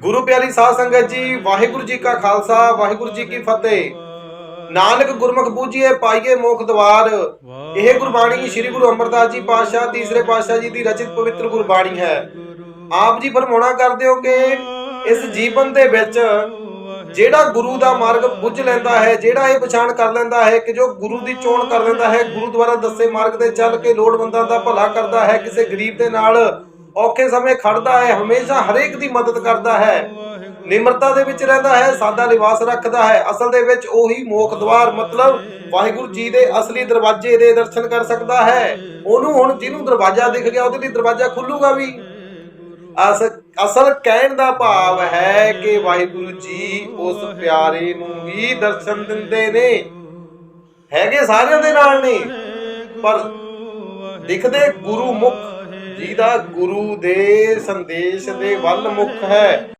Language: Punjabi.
ਗੁਰੂ ਪਿਆਰੀ ਸਾਧ ਸੰਗਤ ਜੀ, ਵਾਹਿਗੁਰੂ ਜੀ ਕਾ ਖਾਲਸਾ, ਵਾਹਿਗੁਰੂ ਜੀ ਕੀ ਫਤਿਹ। ਨਾਨਕ ਗੁਰਮੁਖ ਬੂਝੀਏ ਪਾਈਏ ਮੋਖ ਦਵਾਰ। ਇਹ ਗੁਰਬਾਣੀ ਸ੍ਰੀ ਗੁਰੂ ਅਮਰਦਾਸ ਜੀ ਪਾਤਸ਼ਾਹ, ਤੀਸਰੇ ਪਾਤਸ਼ਾਹ ਜੀ ਦੀ ਰਚਿਤ ਪਵਿੱਤਰ ਗੁਰਬਾਣੀ ਹੈ। ਆਪ ਜੀ ਫਰਮਾਉਣਾ ਕਰਦੇ ਹੋ ਕਿ ਇਸ ਜੀਵਨ ਦੇ ਵਿੱਚ ਜਿਹੜਾ ਗੁਰੂ ਦਾ ਮਾਰਗ ਬੁੱਝ ਲੈਂਦਾ ਹੈ, ਜਿਹੜਾ ਇਹ ਪਛਾਣ ਕਰ ਲੈਂਦਾ ਹੈ ਕਿ ਜੋ ਗੁਰੂ ਦੀ ਚੋਣ ਕਰ ਲੈਂਦਾ ਹੈ ਗੁਰੂ ਦੁਆਰਾ ਦੱਸੇ ਮਾਰਗ ਤੇ ਚੱਲ ਕੇ ਲੋੜਵੰਦਾਂ ਦਾ ਭਲਾ ਕਰਦਾ ਹੈ, ਕਿਸੇ ਗਰੀਬ ਦੇ ਨਾਲ ਔਖੇ ਸਮੇਂ ਖੜਦਾ ਹੈ, ਹਮੇਸ਼ਾ ਹਰੇਕ ਦੀ ਮਦਦ ਕਰਦਾ ਹੈ। ਨਿਮਰਤਾ ਦੇ ਵਿੱਚ ਰਹਿੰਦਾ ਹੈ, ਸਾਦਾ ਲਿਬਾਸ ਰੱਖਦਾ ਹੈ। ਅਸਲ ਦੇ ਵਿੱਚ ਉਹੀ ਮੋਖ ਦਵਾਰ, ਮਤਲਬ ਵਾਹਿਗੁਰੂ ਜੀ ਦੇ ਅਸਲੀ ਦਰਵਾਜ਼ੇ ਦੇ ਦਰਸ਼ਨ ਕਰ ਸਕਦਾ ਹੈ। ਉਹਨੂੰ ਹੁਣ ਜਿਹਨੂੰ ਦਰਵਾਜ਼ਾ ਦਿਖ ਗਿਆ, ਉਹਦੇ ਲਈ ਦਰਵਾਜ਼ਾ ਖੁੱਲੂਗਾ ਵੀ। ਅਸਲ ਕਹਿਣ ਦਾ ਭਾਵ ਹੈ ਕਿ ਵਾਹਿਗੁਰੂ ਜੀ ਉਸ ਪਿਆਰੇ ਨੂੰ ਹੀ ਦਰਸ਼ਨ ਦਿੰਦੇ ਨੇ। ਹੈਗੇ ਸਾਰਿਆਂ ਦੇ ਨਾਲ ਨੇ, ਪਰ ਦਿਖਦੇ ਗੁਰੂ ਮੁਖ ਜਿਹਦਾ ਗੁਰੂ ਦੇ ਸੰਦੇਸ਼ ਦੇ ਵੱਲ ਮੁੱਖ ਹੈ।